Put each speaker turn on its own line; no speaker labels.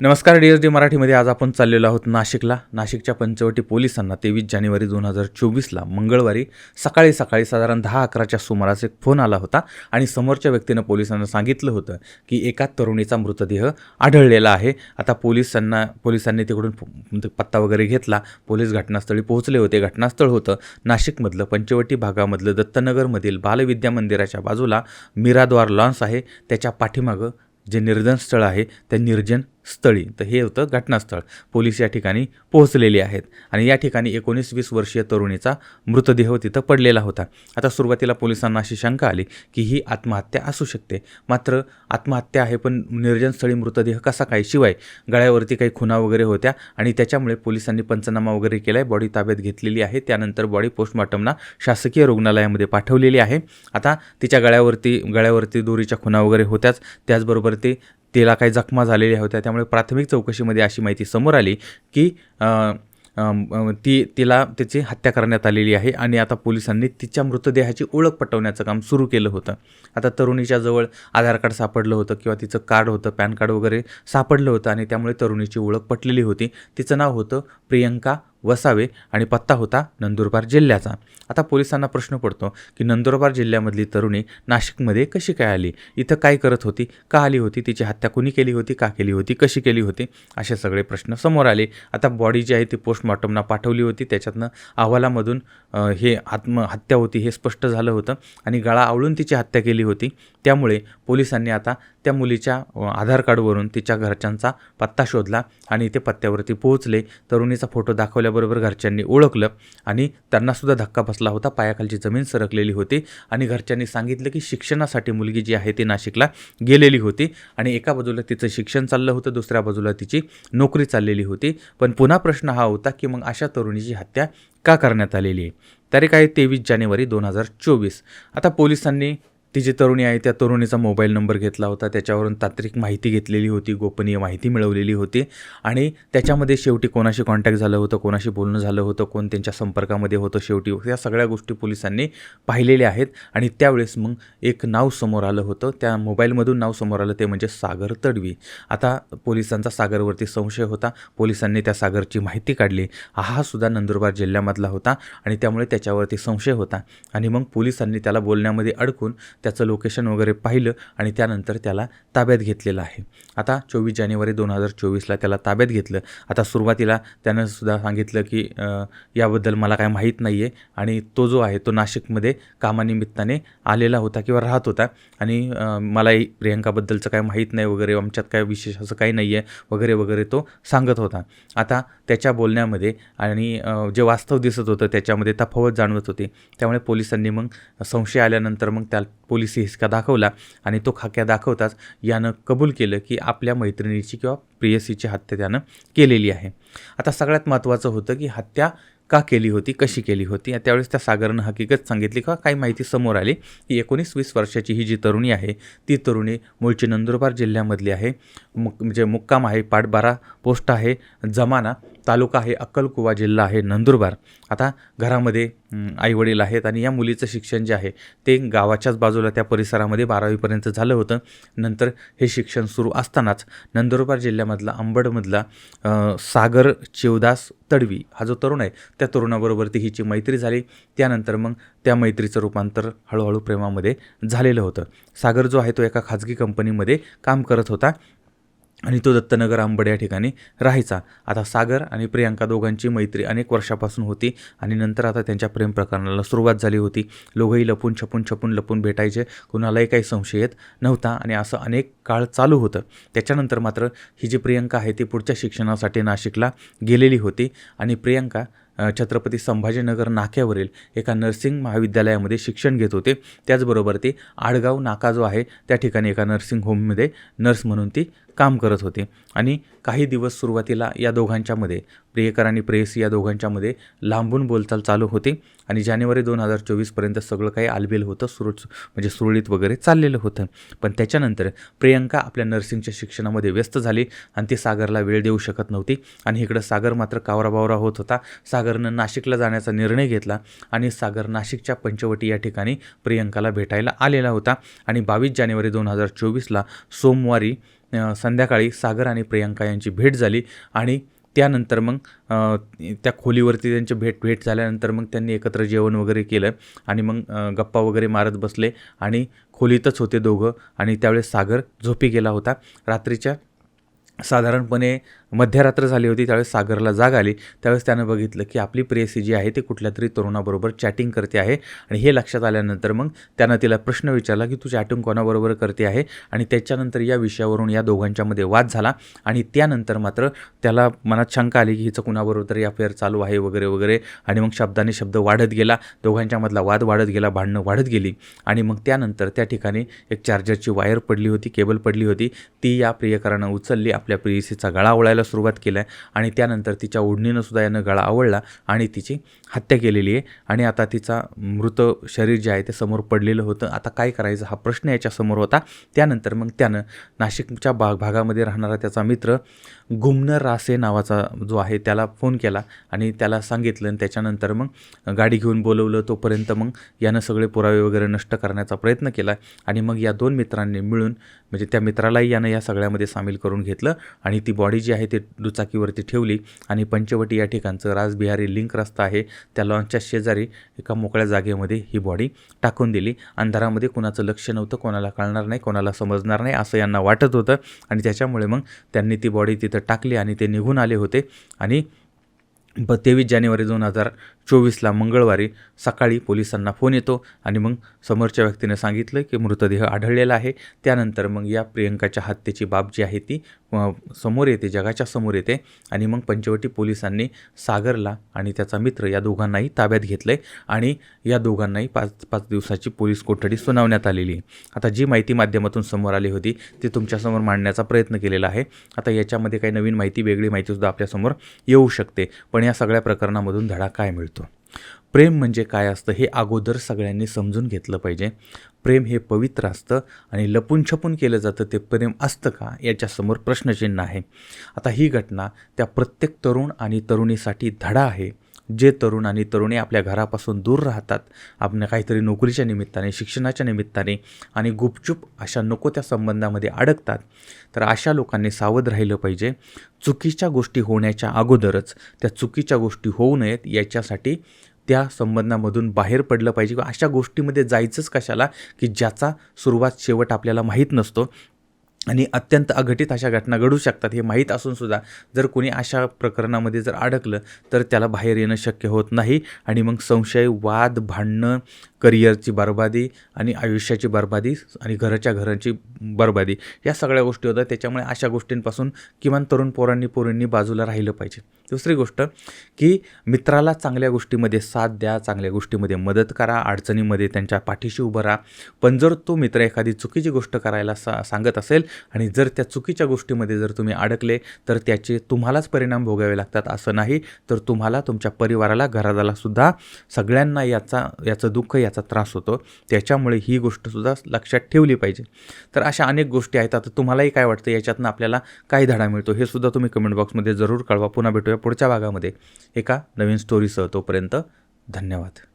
नमस्कार D S D मराठीमध्ये आज आपण चाललेलो आहोत नाशिकला. नाशिकच्या पंचवटी पोलिसांना तेवीस जानेवारी दोन हजार चोवीसला मंगळवारी सकाळी सकाळी साधारण दहा अकराच्या सुमारास एक फोन आला होता आणि समोरच्या व्यक्तीनं पोलिसांना सांगितलं होतं की एका तरुणीचा मृतदेह आढळलेला आहे. आता पोलिसांना पोलिसांनी तिकडून म्हणजे पत्ता वगैरे घेतला. पोलीस घटनास्थळी पोहोचले होते. घटनास्थळ होतं नाशिकमधलं पंचवटी भागामधलं दत्तनगरमधील बालविद्या मंदिराच्या बाजूला मिराद्वार लॉन्स आहे. त्याच्या पाठीमागं जे निर्जन स्थळ आहे त्या निर्जन स्थळी. तर हे होतं घटनास्थळ. पोलीस या ठिकाणी पोहोचलेले आहेत. आणि या ठिकाणी एकोणीस वीस वर्षीय तरुणीचा मृतदेह तिथं पडलेला होता. आता सुरुवातीला पोलिसांना अशी शंका आली की ही आत्महत्या असू शकते. मात्र आत्महत्या आहे पण निर्जनस्थळी मृतदेह कसा काय? शिवाय गळ्यावरती काही खुना वगैरे होत्या आणि त्याच्यामुळे पोलिसांनी पंचनामा वगैरे केला आहे बॉडी ताब्यात घेतलेली आहे. त्यानंतर बॉडी पोस्टमॉर्टमना शासकीय रुग्णालयामध्ये पाठवलेली आहे. आता तिच्या गळ्यावरती गळ्यावरती दोरीच्या खुना वगैरे होत्याच. त्याचबरोबर ते तिला काही जखमा झालेल्या होत्या. त्यामुळे प्राथमिक चौकशीमध्ये अशी माहिती समोर आली की ती तिला त्याची हत्या करण्यात आलेली आहे आणि आता पोलिसांनी तिच्या मृतदेहाची ओळख पटवण्याचं काम सुरू केलं होतं. आता तरुणीच्या जवळ आधार कार्ड सापडलं होतं किंवा तिचं कार्ड होतं पॅन कार्ड वगैरे सापडलं होतं आणि त्यामुळे तरुणीची ओळख पटलेली होती. तिचं नाव होतं प्रियंका वसावे आणि पत्ता होता नंदुरबार जिल्ह्याचा. आता पोलिसांना प्रश्न पडतो की नंदुरबार जिल्ह्यामधली तरुणी नाशिकमध्ये कशी काय आली? इथं काय करत होती? का आली होती? तिची हत्या कुणी केली होती? का केली होती? कशी केली होती? असे सगळे प्रश्न समोर आले. आता बॉडी जी आहे ती पोस्टमॉर्टमना पाठवली होती. त्याच्यातनं अहवालामधून हे आत्महत्या होती हे स्पष्ट झालं होतं आणि गळा आवळून तिची हत्या केली होती. त्यामुळे पोलिसांनी आता त्या मुलीच्या आधार कार्डवरून तिच्या घरच्यांचा पत्ता शोधला आणि ते पत्त्यावरती पोहोचले. तरुणीचा फोटो दाखवल्याबरोबर घरच्यांनी ओळखलं आणि त्यांनासुद्धा धक्का बसला होता. पायाखालची जमीन सरकलेली होती आणि घरच्यांनी सांगितलं की शिक्षणासाठी मुलगी जी आहे ती नाशिकला गेलेली होती आणि एका बाजूला तिचं शिक्षण चाललं होतं दुसऱ्या बाजूला तिची नोकरी चाललेली होती. पण पुन्हा प्रश्न हा होता की मग अशा तरुणीची हत्या का करण्यात आलेली आहे? तारीख आहे तेवीस जानेवारी दोन हजार चोवीस. आता पोलिसांनी ती जी तरुणी आहे त्या तरुणीचा मोबाईल नंबर घेतला होता. त्याच्यावरून तांत्रिक माहिती घेतलेली होती गोपनीय माहिती मिळवलेली होती. आणि त्याच्यामध्ये शेवटी कोणाशी कॉन्टॅक्ट झालं होतं कोणाशी बोलणं झालं होतं कोण त्यांच्या संपर्कामध्ये होतं शेवटी या सगळ्या गोष्टी पोलिसांनी पाहिलेल्या आहेत. आणि त्यावेळेस मग एक नाव समोर आलं होतं. त्या मोबाईलमधून नाव समोर आलं ते म्हणजे सागर तडवी. आता पोलिसांचा सागरवरती संशय होता. पोलिसांनी त्या सागरची माहिती काढली. हा सुद्धा नंदुरबार जिल्ह्यामधला होता आणि त्यामुळे त्याच्यावरती संशय होता. आणि मग पोलिसांनी त्याला बोलण्यामध्ये अडकून त्याचं लोकेशन वगैरे पाहिलं आणि त्यानंतर त्याला ताब्यात घेतलेलं आहे. आता चोवीस जानेवारी दोन हजार चोवीसला त्याला ताब्यात घेतलं. आता सुरुवातीला त्यानं सुद्धा सांगितलं की याबद्दल मला काय माहीत नाही आहे आणि तो जो आहे तो नाशिकमध्ये कामानिमित्ताने आलेला होता किंवा राहत होता आणि मलाही प्रियंकाबद्दलचं काय माहीत नाही वगैरे आमच्यात काय विशेष असं काही नाही आहे वगैरे वगैरे तो सांगत होता. आता त्याच्या बोलण्यामध्ये आणि जे वास्तव दिसत होतं त्याच्यामध्ये तफावत जाणवत होती. त्यामुळे पोलिसांनी मग संशय आल्यानंतर मग त्या पोलिसी हिसका दाखवला आणि तो खाक्या दाखवताच यानं कबूल केलं की आपल्या मैत्रिणीची किंवा प्रियसीची हत्या त्यानं केलेली आहे. आता सगळ्यात महत्त्वाचं होतं की हत्या का केली होती कशी केली होती? त्यावेळेस त्या सागरनं हकीकत सांगितली का काही माहिती समोर आली की एकोणीस वीस वर्षाची ही जी तरुणी आहे ती तरुणी मूळची नंदुरबार जिल्ह्यामधली आहे. मुक म्हणजे मुक्काम आहे पाटबारा पोस्ट आहे जमाना तालुका आहे अक्कलकुवा जिल्हा आहे नंदुरबार. आता घरामध्ये आईवडील आहेत आणि या मुलीचं शिक्षण जे आहे ते गावाच्याच बाजूला त्या परिसरामध्ये बारावीपर्यंत झालं होतं. नंतर हे शिक्षण सुरू असतानाच नंदुरबार जिल्ह्यामधला अंबडमधला सागर शिवदास तडवी हा जो तरुण आहे त्या तरुणाबरोबर ती हिची मैत्री झाली. त्यानंतर मग त्या मैत्रीचं रूपांतर हळूहळू प्रेमामध्ये झालेलं होतं. सागर जो आहे तो एका खाजगी कंपनीमध्ये काम करत होता. आणि तो दत्तनगर आंबड या ठिकाणी राहायचा. आता सागर आणि प्रियांका दोघांची मैत्री अनेक वर्षापासून होती आणि नंतर आता त्यांच्या प्रेम प्रकरणाला सुरुवात झाली होती. दोघंही लपून छपून छपून लपून भेटायचे. कुणालाही काही संशय येत नव्हता आणि असं अनेक काळ चालू होतं. त्याच्यानंतर मात्र ही जी प्रियंका आहे ती पुढच्या शिक्षणासाठी नाशिकला गेलेली होती आणि प्रियांका छत्रपती संभाजीनगर नाक्यावरील एका नर्सिंग महाविद्यालयामध्ये शिक्षण घेत होते. त्याचबरोबर ती आडगाव नाका जो आहे त्या ठिकाणी एका नर्सिंग होममध्ये नर्स म्हणून ती काम करत होते. आणि काही दिवस सुरुवातीला या दोघांच्यामध्ये प्रियकर आणि प्रेयसी या दोघांच्यामध्ये लांबून बोलचाल चालू होती. आणि जानेवारी दोन हजार चोवीसपर्यंत सगळं काही आलबेल होतं सुरू म्हणजे सुरळीत वगैरे चाललेलं होतं. पण त्याच्यानंतर प्रियंका आपल्या नर्सिंगच्या शिक्षणामध्ये व्यस्त झाली आणि ती सागरला वेळ देऊ शकत नव्हती. आणि इकडं सागर मात्र कावराबावरा होत होता. सागरनं नाशिकला जाण्याचा निर्णय घेतला आणि सागर नाशिकच्या पंचवटी या ठिकाणी प्रियंकाला भेटायला आलेला होता. आणि बावीस जानेवारी दोन हजार चोवीसला सोमवारी संध्याकाळी सागर आणि प्रियांका यांची भेट झाली आणि त्यानंतर मग त्या खोलीवरती त्यांची भेट भेट झाल्यानंतर मग त्यांनी एकत्र जेवण वगैरे केलं आणि मग गप्पा वगैरे मारत बसले आणि खोलीतच होते दोघं आणि त्यावेळेस सागर झोपी गेला होता. रात्रीच्या साधारणपणे मध्यरात्र झाली होती त्यावेळेस सागरला जाग आली. त्यावेळेस त्यानं बघितलं की आपली प्रेयसी जी आहे ती कुठल्या तरी तरुणाबरोबर चॅटिंग करते आहे आणि हे लक्षात आल्यानंतर मग त्यानं तिला प्रश्न विचारला की तू चॅटिंग कोणाबरोबर करते आहे? आणि त्याच्यानंतर या विषयावरून या दोघांच्यामध्ये वाद झाला आणि त्यानंतर मात्र त्याला मनात शंका आली की हिचं कुणाबरोबर तरी अफेअर चालू आहे वगैरे वगैरे. आणि मग शब्दाने शब्द वाढत गेला दोघांच्यामधला वाद वाढत गेला भांडणं वाढत गेली. आणि मग त्यानंतर त्या ठिकाणी एक चार्जरची वायर पडली होती केबल पडली होती. ती या प्रियकरानं उचलली. आपल्या प्रियसीचा गळा आवळायला सुरुवात केला आहे आणि त्यानंतर तिच्या ओढणीनंसुद्धा यानं गळा आवळला आणि तिची हत्या केलेली आहे. आणि आता तिचा मृत शरीर जे आहे ते समोर पडलेलं होतं. आता काय करायचं? हा प्रश्न याच्यासमोर होता. त्यानंतर मग त्यानं नाशिकच्या भाग भागामध्ये राहणारा त्याचा मित्र गुमनर रासे नावाचा जो आहे त्याला फोन केला आणि त्याला सांगितलं आणि त्याच्यानंतर मग गाडी घेऊन बोलवलं. तोपर्यंत मग यानं सगळे पुरावे वगैरे नष्ट करण्याचा प्रयत्न केला आणि मग या दोन मित्रांनी मिळून म्हणजे त्या मित्रालाही यानं या सगळ्यामध्ये सामील करून घेतलं. आणि ती बॉडी जी आहे ती दुचाकीवरती ठेवली आणि पंचवटी या ठिकाणचं राजबिहारी लिंक रस्ता आहे. त्या लॉन्चच्या शेजारी एका मोकळ्या जागेमध्ये ही बॉडी टाकून दिली. अंधारामध्ये कुणाचं लक्ष नव्हतं कोणाला कळणार नाही कोणाला समजणार नाही असं यांना वाटत होतं. आणि त्याच्यामुळे मग त्यांनी ती बॉडी तिथं टाकली आणि ते निघून आले होते. आणि ब तेवीस जानेवारी दोन हजार चोवीसला मंगळवारी सकाळी पोलिसांना फोन येतो आणि मग समोरच्या व्यक्तीने सांगितलं की मृतदेह आढळलेला आहे. त्यानंतर मग या प्रियंकाच्या हत्येची बाब जी आहे ती समोर येते जगाच्या समोर येते आणि मग पंचवटी पोलिसांनी सागरला आणि त्याचा मित्र या दोघांनाही ताब्यात घेतलं आहे आणि या दोघांनाही पाच पाच दिवसाची पोलीस कोठडी सुनावण्यात आलेली आहे. आता जी माहिती माध्यमातून समोर आली होती ती तुमच्यासमोर मांडण्याचा प्रयत्न केलेला आहे. आता याच्यामध्ये काही नवीन माहिती वेगळी माहितीसुद्धा आपल्यासमोर येऊ शकते. पण या सगळ्या प्रकरणामधून धडा काय मिळतो? प्रेम म्हणजे काय असतं हे अगोदर सगळ्यांनी समजून घेतलं पाहिजे. प्रेम हे पवित्र असतं आणि लपून छपून केलं जातं ते प्रेम असतं का याच्यासमोर प्रश्नचिन्ह आहे. आता ही घटना त्या प्रत्येक तरुण आणि तरुणीसाठी धडा आहे. जे तरुण आणि तरुणी आपल्या घरापासून दूर राहतात आपण काहीतरी नोकरीच्या निमित्ताने शिक्षणाच्या निमित्ताने आणि गुपचूप अशा नको त्या संबंधामध्ये अडकतात तर अशा लोकांनी सावध राहिलं पाहिजे. चुकीच्या गोष्टी होण्याच्या अगोदरच त्या चुकीच्या गोष्टी होऊ नयेत याच्यासाठी त्या संबंधामधून बाहेर पडलं पाहिजे किंवा अशा गोष्टीमध्ये जायचंच कशाला की ज्याचा सुरुवात शेवट आपल्याला माहीत नसतो. आणि अत्यंत अघटित अशा घटना घडू शकतात हे माहीत असूनसुद्धा जर कोणी अशा प्रकरणामध्ये जर अडकलं तर त्याला बाहेर येणं शक्य होत नाही आणि मग संशय वाद भांडणं करिअरची बरबादी आणि आयुष्याची बरबादी आणि घराच्या घरांची बरबादी या सगळ्या गोष्टी होतात. त्याच्यामुळे अशा गोष्टींपासून किमान तरुण पोरांनी पोरींनी बाजूला राहिलं पाहिजे. दुसरी गोष्ट की मित्राला चांगल्या गोष्टीमध्ये साथ द्या चांगल्या गोष्टीमध्ये मदत करा अडचणीमध्ये त्यांच्या पाठीशी उभं राहा. पण जर तो मित्र एखादी चुकीची गोष्ट करायला सा सांगत असेल आणि जर त्या चुकीच्या गोष्टीमध्ये जर तुम्ही अडकले तर त्याचे तुम्हालाच परिणाम भोगावे लागतात असं नाही. तर तुम्हाला तुमच्या परिवाराला घरादाला सुद्धा सगळ्यांना याचा याचं दुःख याचा त्रास होतो. त्याच्यामुळे ही गोष्टसुद्धा लक्षात ठेवली पाहिजे. तर अशा अनेक गोष्टी आहेत. आता तुम्हालाही काय वाटतं? याच्यातनं आपल्याला काय धडा मिळतो? हे सुद्धा तुम्ही कमेंट बॉक्समध्ये जरूर कळवा. पुन्हा भेटूया पुढच्या भागामध्ये. एका नवीन स्टोरीसह तोपर्यंत धन्यवाद.